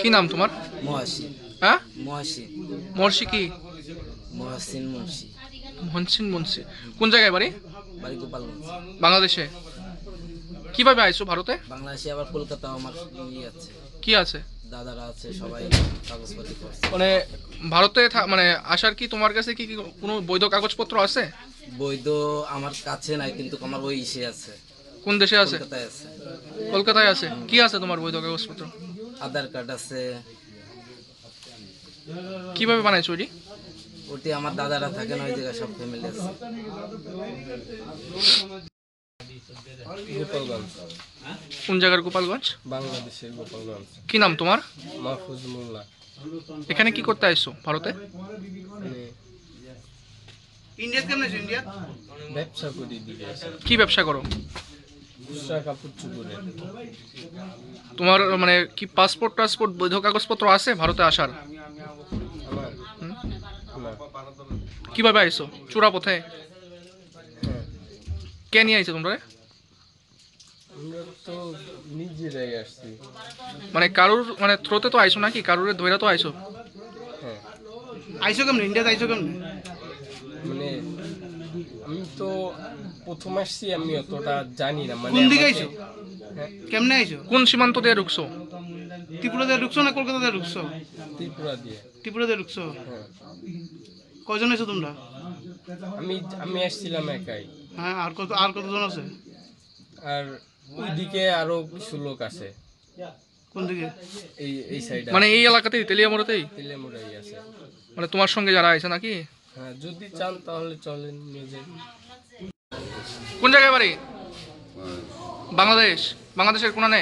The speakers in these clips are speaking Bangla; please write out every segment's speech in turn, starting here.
কি নাম তোমার? মহাসিন। হ্যাঁ? মহাসিন। মর্ষি কি? মহাসিন মুন্সি। মনসিন মনসি। কোন জায়গায় বাড়ি? বাড়ি গোপালগঞ্জ। বাংলাদেশে? কীভাবে আইছো ভারতে? বাংলাদেশে আবার কলকাতা আমার ইয়ে আছে। কি আছে? দাদারা আছে সবাই কাগজপত্র করছে। মানে ভারতে থা- মানে আসার কি তোমার কাছে কি কি কোনো বৈধ কাগজপত্র আছে? বৈধ আমার কাছে নাই কিন্তু আমার ওই ইসে আছে। কোন দেশে আছে? কলকাতায় আছে। কলকাতায় আছে। কি আছে তোমার বৈধ কাগজপত্র? আধার কার্ড আছে। কীভাবে বানাইছো ওটি? ওটি আমার দাদারা থাকেন ওই জায়গায় সব ফ্যামিলি আছে। গোপালগঞ্জ। কোন জায়গার গোপালগঞ্জ? বাংলাদেশের গোপালগঞ্জ। কি নাম তোমার? মাহফুজ মোল্লা। এখানে কি করতে আইছো ভারতে? মানে ইন্ডিয়া কেমন আছে ইন্ডিয়া? ব্যবসা করি কি ব্যবসা করো? তোমার মানে কি পাসপোর্ট টাসপোর্ট বৈধ কাগজপত্র আছে ভারতে আসার? কীভাবে আইছো? চূড়া পথে হ্যাঁ। কে নিয়ে আইছো তোমরা? আমরা তো নিজেরাই আসছি। মানে কারুর মানে থ্রোতে তো আইছো নাকি? কারুর ধৈরা তো আইছো হ্যাঁ। আইসো কেমন? ইন্ডিয়াতে আইসো কেমন? মানে আমি তো প্রথম আসছি আমি অতটা জানি না মানে কোন দিকে আইছো হ্যাঁ। কেমনে আইসো? কোন সীমান্ত দিয়ে ঢুকছো ত্রিপুরা দিয়ে ঢুকছো না কলকাতা দিয়ে ঢুকছো ত্রিপুরা দিয়ে। ত্রিপুরা দিয়ে ঢুকছো হ্যাঁ। কয়জন আছো তোমরা? আমি আমি আসছিলাম একাই। হ্যাঁ আর কত আর কতজন আছে? আর ওইদিকে আরও কিছু লোক আছে। কোন দিকে এই এই সাইডে মানে এই এলাকাতেই তেলিয়ামোড়াতেই? তেলেমুরাই আছে। মানে তোমার সঙ্গে যারা আইছে নাকি? হ্যাঁ যদি চান তাহলে চলেন নিয়ে যাই কোন জায়গায় বাড়ি? বাংলাদেশ। বাংলাদেশের কোনানে?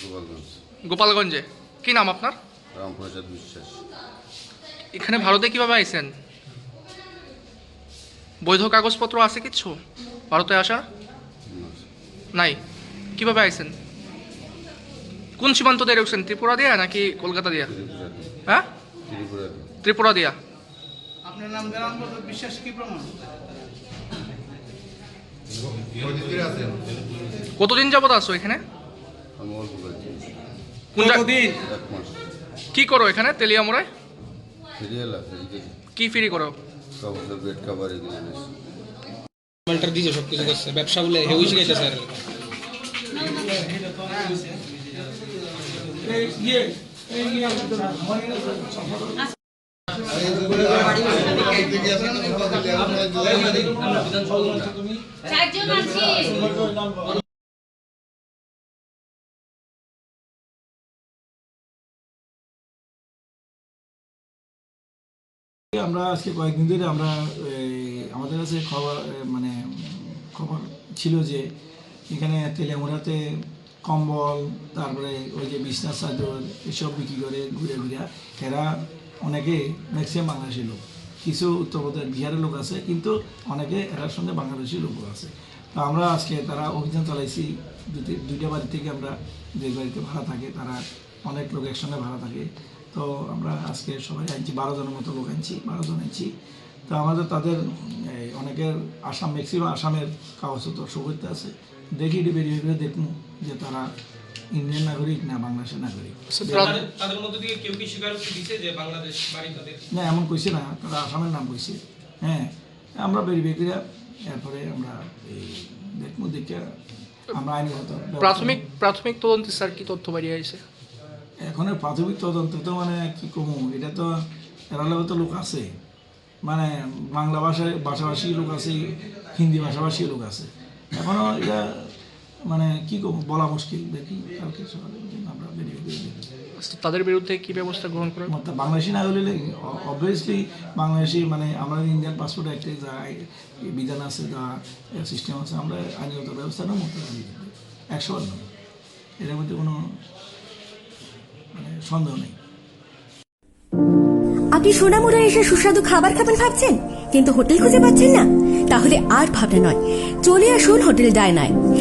গোপালগঞ্জ। গোপালগঞ্জে। কি নাম আপনার? রামপ্রসাদ বিশ্বাস। এখানে ভারতে কীভাবে আইছেন? বৈধ কাগজপত্র আছে কিছু? ভারতে আসা? নাই। কীভাবে আইছেন? কোন সীমান্ত দিয়ে ঢুকছেন ত্রিপুরা দিয়া নাকি কলকাতা দিয়া? হ্যাঁ? ত্রিপুরা ত্রিপুরা দিয়া। আপনার নাম জানান বিশ্বাস কি প্রমাণ? কতদিন যাবত আছো এখানে? কোন কি করো এখানে? তেলিয়ামোড়ায় কি ফ্রি করো? সব কিছু করছে। ব্যবসা বলে হেউ শিখাইতেছে আর আমরা আজকে কয়েকদিন ধরে আমরা আমাদের কাছে খবর মানে খবর ছিল যে এখানে তেলেমুড়াতে কম্বল, তারপরে ওই যে বিছনা, চাদর এসব বিক্রি করে ঘুরে ঘুরে। এরা অনেকে ম্যাক্সিমাম বাংলাদেশি লোক। কিছু উত্তরপ্রদেশ, বিহারের লোক আছে, কিন্তু অনেকে এরার সঙ্গে বাংলাদেশি লোকও আছে। তো আমরা আজকে তারা অভিযান চালাইছি, দুটি, দুইটা বাড়ি থেকে আমরা যে বাড়িতে ভাড়া থাকে, তারা অনেক লোক একসঙ্গে ভাড়া থাকে। তো আমরা আজকে সবাই আনছি, বারো জনের মতো লোক আনছি, বারো জন আনছি। তো আমাদের, তাদের অনেকের আসাম ম্যাক্সিমাম আসামের কাগজপত্র সুবিধা আছে। দেখি বেরিয়ে দেখুন যে তারা ইন্ডিয়ান নাগরিক না বাংলাদেশের নাগরিক। তাদের মধ্যে থেকে কেউ কি স্বীকারোক্তি দিছে যে বাংলাদেশ বাড়ি তাদের? না এমন কইছে না তারা আসামের নাম কইছে। হ্যাঁ আমরা বেরিয়ে বেরিয়ে এরপরে আমরা এই দেখব দেখে আমরা আইনগত প্রাথমিক প্রাথমিক তদন্তে স্যার কি তথ্য বেরিয়ে আইছে? এখনের প্রাথমিক তদন্ত তো মানে কি কমু এটা তো এরালেও তো লোক আছে। মানে বাংলা ভাষায় ভাষাভাষী লোক আছে হিন্দি ভাষাভাষী লোক আছে। এখনও এটা মানে কি বলা মুশকিল। দেখি কালকে সকালে আমরা বেরিয়ে বেরিয়ে তাদের বিরুদ্ধে কি ব্যবস্থা গ্রহণ করে বাংলাদেশি না হলে অবভিয়াসলি বাংলাদেশি মানে আমাদের ইন্ডিয়ান পাসপোর্ট একটা যা বিধান আছে যা সিস্টেম আছে আমরা আইনগত ব্যবস্থা নেব একশো বার নেব এর মধ্যে কোনো মানে সন্দেহ নেই। আপনি সোনামুড়া এসে সুস্বাদু খাবার খাবেন ভাবছেন? কিন্তু হোটেল খুঁজে পাচ্ছেন না। তাহলে আর ভাবনা নয়। চলে আসুন হোটেল ডায়নায়।